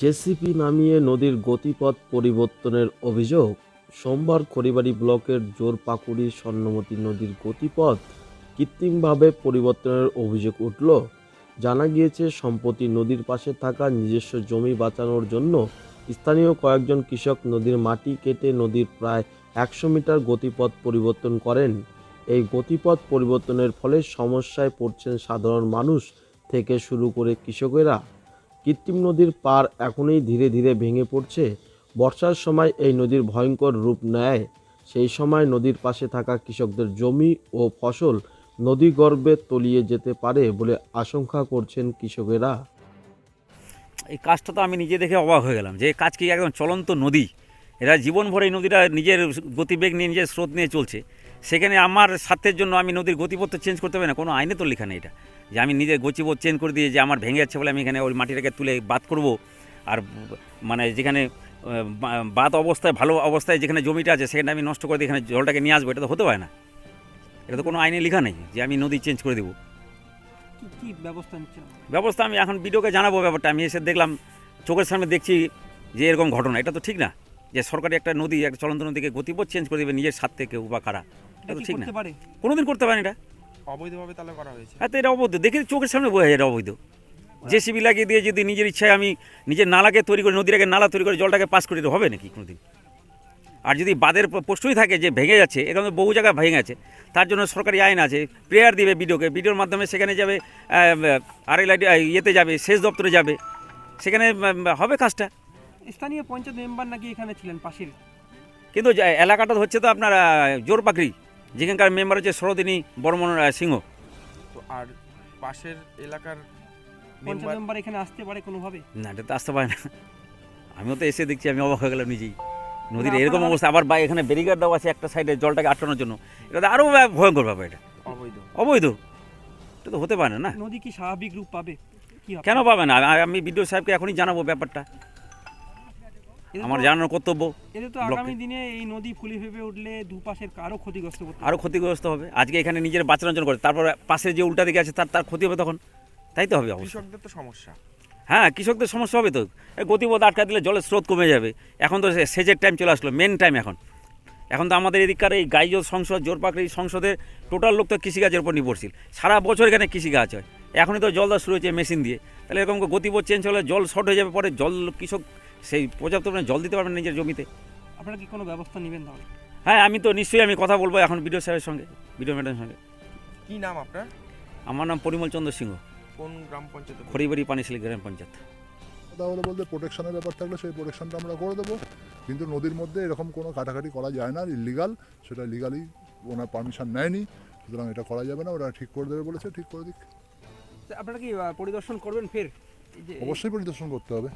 JCB নামিয়ে নদীর গতিপথ পরিবর্তনের অভিযোগ, সোমবার খড়িবাড়ি ব্লকের জোরপাকুড়ি স্বর্ণমতী নদীর গতিপথ কৃত্রিমভাবে পরিবর্তনের অভিযোগ উঠল। জানা গিয়েছে, সম্প্রতি নদীর পাশে থাকা নিজস্ব জমি বাঁচানোর জন্য স্থানীয় কয়েকজন কৃষক নদীর মাটি কেটে নদীর প্রায় একশো মিটার গতিপথ পরিবর্তন করেন। এই গতিপথ পরিবর্তনের ফলে সমস্যায় পড়ছেন সাধারণ মানুষ থেকে শুরু করে কৃষকেরা। কৃত্রিম নদীর পার এখনই ধীরে ধীরে ভেঙে পড়ছে। বর্ষার সময় এই নদীর ভয়ঙ্কর রূপ নেয়। সেই সময় নদীর পাশে থাকা কৃষকদের জমি ও ফসল নদী গর্ভে তলিয়ে যেতে পারে বলে আশঙ্কা করছেন কৃষকেরা। এই কাজটা তো আমি নিজে দেখে অবাক হয়ে গেলাম যে কাজ কি একদম চলন্ত নদী? এরা জীবনভর এই নদীটা নিজের গতিবেগ নিয়ে, নিজের স্রোত নিয়ে চলছে। সেখানে আমার স্বার্থের জন্য আমি নদীর গতিপথ চেঞ্জ করতে পারি না কোনো আইনে তো লেখা নেই এটা। যে আমি নিজের গতিপথ চেঞ্জ করে দিয়ে যে আমার ভেঙে যাচ্ছে বলে আমি এখানে ওই মাটিটাকে তুলে বাদ করব আর মানে যেখানে বাদ অবস্থায় ভালো অবস্থায় যেখানে জমিটা আছে সেখানে আমি নষ্ট করে দিয়ে এখানে জলটাকে নিয়ে আসব এটা তো হতে পারে না। এটা তো কোনো আইনে লেখা নেই যে আমি নদী চেঞ্জ করে দেবো। কি ব্যবস্থা ব্যবস্থা আমি এখন বিডিওকে জানাব ব্যাপারটা আমি এসে দেখলাম চোখের সামনে দেখছি যে এরকম ঘটনা এটা তো ঠিক না। যে সরকারি একটা নদী একটা চলন্ত নদীকে গতিপথ চেঞ্জ করে দেবে নিজের স্বার্থে কেউ বা কারা। তো ঠিক না। কোনোদিন করতে পারেন এটা। অবৈধভাবে তাহলে করা হয়েছে। হ্যাঁ তো এটা অবৈধ। দেখে চোখের সামনে বোঝা যায় এটা অবৈধ। জেসিবি লাগিয়ে দিয়ে যদি নিজের ইচ্ছায় আমি নিজের নালাকে তৈরি করে নদীর আগে নালা তৈরি করে জলটাকে পাস করে হবে নাকি কোনোদিন? আর যদি বাদের প্রশ্নই থাকে যে ভেঙে যাচ্ছে এখানে বহু জায়গায় ভেঙে গেছে তার জন্য সরকারি আইন আছে। প্রেয়ার দিবে বিডিওকে। বিডিওর মাধ্যমে সেখানে যাবে আরএলআইডি ইয়েতে যাবে সেচ দপ্তরে যাবে। সেখানে হবে কাজটা। স্থানীয় পঞ্চায়েত মেম্বার নাকি এখানে ছিলেন পাশের? কিন্তু এলাকাটা হচ্ছে তো আপনার জোর জোরপাকড়ি যেখানকার মেম্বার হচ্ছে সরোদিনী বর্মন সিংহ। তো আর পাশের এলাকার মেম্বার মেম্বার এখানে আসতে পারে কোনোভাবে? না এটা তো আসতে পারে না। আমিও তো এসে দেখছি আমি অবাক হয়ে গেলাম নিজেই। নদীর এরকম অবস্থা আবার বা এখানে ব্যারিকেড দেওয়া আছে একটা সাইডে জলটাকে আটকানোর জন্য। এটা তো আরও ভয়ঙ্কর ব্যাপার এটা। অবৈধ। অবৈধ। এটা তো হতে পারে না। নদী কি স্বাভাবিক রূপ পাবে? কেন পাবে না? আমি বিডিও সাহেবকে এখনই জানাব ব্যাপারটা। আমার জানানোর কর্তব্য তো আগামী দিনে এই নদী ফুলি ফেপে উঠলে দুপাশের আরও ক্ষতিগ্রস্ত করতে আরও ক্ষতিগ্রস্ত হবে। আজকে এখানে নিজের বাঁচানোর জন্য করে তারপর পাশের যে উল্টা দিকে আছে তার তার ক্ষতি হবে তখন? তাই তো হবে কৃষকদের তো সমস্যা। হ্যাঁ কৃষকদের সমস্যা হবে তো। এই গতিপথ আটকা দিলে জলের স্রোত কমে যাবে। এখন তো সেচের টাইম চলে আসলো মেন টাইম এখন। এখন তো আমাদের এদিককার এই গাইজ সংসদ জোরপাকড়ি সংসদের টোটাল লোক তো কৃষিকাজের উপর নির্ভরশীল। সারা বছর এখানে কৃষিকাজ হয়। এখনই তো জল দেওয়া শুরু হয়েছে মেশিন দিয়ে। তাহলে এরকম গতিপথ চেঞ্জ হলে জল শর্ট হয়ে যাবে পরে জল কৃষক সেই পর্যাপ্ত পরিমাণে জল দিতে পারবেন নিজের জমিতে। আপনারা কি কোনো ব্যবস্থা নেবেন তাহলে? হ্যাঁ আমি তো নিশ্চয়ই আমি কথা বলব এখন বিডিও সাহেবের সঙ্গে বিডিও ম্যাডামের সঙ্গে। কি নাম আপনার? আমার নাম পরিমল চন্দ্র সিংহ। কোন গ্রাম পঞ্চায়েত? খড়িবাড়ি পানিশালী গ্রাম পঞ্চায়েত। তাহলে বলতে প্রোটেকশনের ব্যাপার থাকলে সেই প্রোটেকশনটা আমরা করে দেবো। কিন্তু নদীর মধ্যে এরকম কোনো কাটাকাটি করা যায় না ইলিগাল সেটা লিগালি ওনার পারমিশন নেয়নি। সুতরাং এটা করা যাবে না ওরা ঠিক করে দেবে বলেছে ঠিক করে দিক। তো আপনারা কি পরিদর্শন করবেন ফের? এই অবশ্যই পরিদর্শন করতে হবে।